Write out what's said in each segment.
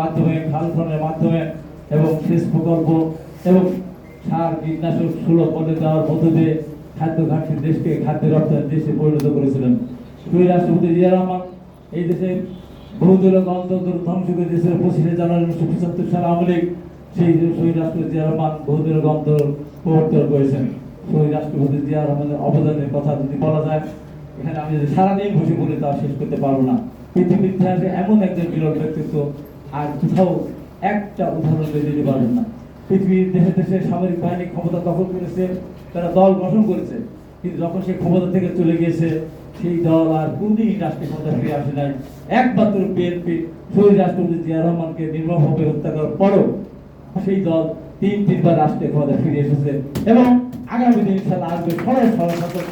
মাধ্যমে খাল মাধ্যমে এবং সেচ প্রকল্প এবং সার, কীটনাশক সুলভ মূল্যে দেওয়ার মধ্য দিয়ে খাদ্য ঘাটতি দেশকে খাদ্য রপ্তানি দেশে পরিণত করেছিলেন। শহীদ রাষ্ট্রপতি জিয়া রহমান, এই দেশে বহুদলীয় গণতন্ত্র ধ্বংস করে দেশের পঁচিশে জানুয়ারি উনিশশো পঁচাত্তর সাল আওয়ামী লীগ। সেই শহীদ রাষ্ট্রপতি জিয়া রহমান গণতন্ত্র প্রবর্তন করেছেন। রাষ্ট্রপতি জিয়া রহমানের অবদানের কথা যদি বলা যায়, এখানে আমি যদি সারাদিন বসে বলে তা শেষ করতে পারব না। পৃথিবীর ইতিহাসে এমন একজন বিরল ব্যক্তিত্ব আর কোথাও একটা উদাহরণ দিয়ে দিতে পারবেন না। পৃথিবীর দেশে দেশে সামরিক বাহিনী ক্ষমতা দখল করেছে, তারা দল গঠন করেছে, কিন্তু যখন সে ক্ষমতা থেকে চলে গিয়েছে, সেই দল আর কোনদিনই রাষ্ট্রীয় ক্ষমতা ফিরে আসে নাই। একমাত্র বিএনপি, শহীদ রাষ্ট্রপতি জিয়া রহমানকে নির্মমভাবে হত্যা করার পরও সেই দল তিন, তিনবার রাষ্ট্রীয় ক্ষমতা ফিরে এসেছে এবং আগামী দিন ইনশাল্লাহ আসবে। সবাই সবাই সতর্ক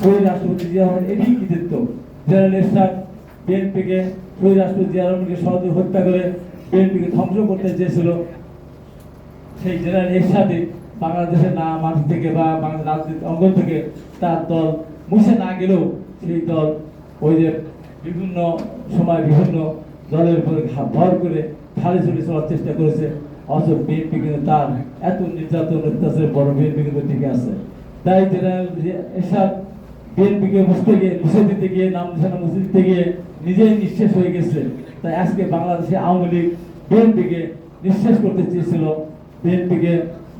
শহীদ রাষ্ট্রপতি জিয়া রহমান এটি কৃতিত্ব। জেনারেল এরশাদ বিএনপিকে শহীদ রাষ্ট্রপতি জিয়া সহজে হত্যা করে বিএনপিকে ধ্বংস করতে চেয়েছিল। সেই জেনারেল এরশাদে বাংলাদেশের না মাটি থেকে বা বাংলাদেশ রাজনীতি অঙ্গন থেকে তার দল মুছে না গেলেও সেই দল ওই যে বিভিন্ন সময় বিভিন্ন দলের উপরে ভর করে খালি ছুটি চলার চেষ্টা করেছে। অথচ বিএনপি কিন্তু তার এত নির্যাতন অত্যাচারের বড় বিএনপি কিন্তু ঠিক আছে। তাই জেনারেল এরশাদ বিএনপিকে মুছতে গিয়ে মুছে দিতে গিয়ে নাম নিশানা মুছে দিতে গিয়ে নিজেই নিঃশেষ হয়ে গেছে। তাই আজকে বাংলাদেশে আওয়ামী লীগ বিএনপিকে নিঃশেষ করতে চেয়েছিল। বিএনপিকে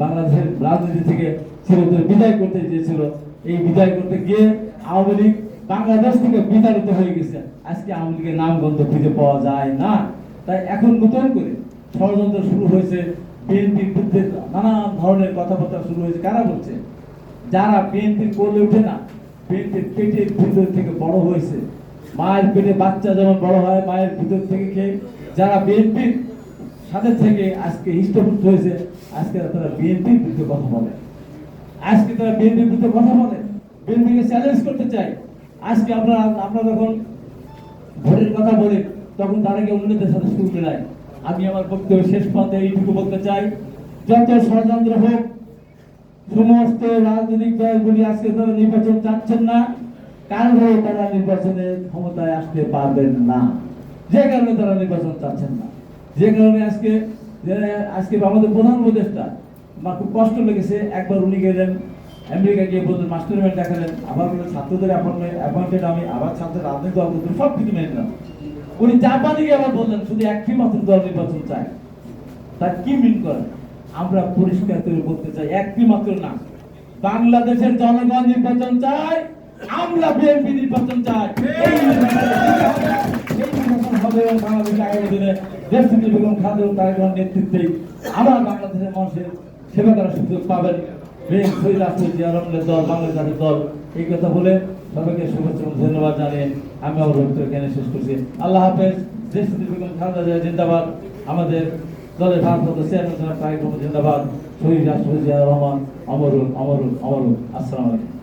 বাংলাদেশের রাজনীতি থেকে চিরতরে বিদায় করতে চেয়েছিল। এই বিদায় করতে গিয়ে আওয়ামী লীগ বাংলাদেশ থেকে বিতাড়িত হয়ে গেছে। আজকে আওয়ামী লীগের নাম গন্ধ খুঁজে পাওয়া যায় না। তাই এখন নতুন করে ষড়যন্ত্র শুরু হয়েছে। বিএনপির বিরুদ্ধে নানান ধরনের কথাবার্তা শুরু হয়েছে। কারা বলছে? যারা বিএনপির করলে উঠে না বিএনপির পেটের ভিতর থেকে বড় হয়েছে। মায়ের পেটে বাচ্চা যেমন বড় হয়, মায়ের ভিতর থেকে খেয়ে যারা বিএনপির সাথে থেকে আজকে হৃষ্টপুষ্ট হয়েছে, আজকে তারা বিএনপির বিরুদ্ধে কথা বলে। আজকে তারা বিএনপির বিরুদ্ধে কথা বলে। বিএনপিকে চ্যালেঞ্জ করতে চায়। আজকে আমরা আমরা যখন ভোটের কথা বলি, তখন তারাকে অন্যদের সাথে সুর মেলায় আমি আমার বক্তব্য শেষ পথে এইটুকু বলতে চাই, যত ষড়যন্ত্র হোক সমস্ত রাজনৈতিক দলগুলি আজকে তারা নির্বাচন চাচ্ছেন না। কারণ হয়ে তারা নির্বাচনে ক্ষমতায় আসতে পারবেন না? যে কারণে তারা নির্বাচন চাচ্ছেন না। যে কারণে আজকে আজকে আমাদের প্রধান উপদেষ্টা, আমার খুব কষ্ট লেগেছে, একবার উনি গেলেন, আমেরিকা গিয়ে বললেন, মাস্টার দেখালেন, আবার বললেন, ছাত্রদের অ্যাপয়েন্টেড আমি, আবার ছাত্রের রাজনৈতিক দল করতে সব কিছু মেনে নিলাম। উনি জাপানে গিয়ে আবার বললেন, শুধু একটি মাত্র দল নির্বাচন চায় তার কি মিন করে আমরা পরিষ্কার করে বলতে চাই, একটি মাত্র না। বাংলাদেশের জনগণ নির্বাচন চায় আমরা বিএনপি নির্বাচন চাই। দিনে। দেশ নেতৃত্বে আবার বাংলাদেশের মানুষের সেবা সুযোগ পাবেন। দল দল। এই কথা বলে সবাইকে ধন্যবাদ জানিয়ে আমি আল্লাহ হাফেজ দেশ আমাদের দলের ভারপ্রাপ্ত চেয়ারম্যান জনাব তারেক জিন্দাবাদ। শহীদ রাষ্ট্রপতি রহমান অমরুল অমরুল অমরুল। আসসালামু আলাইকুম।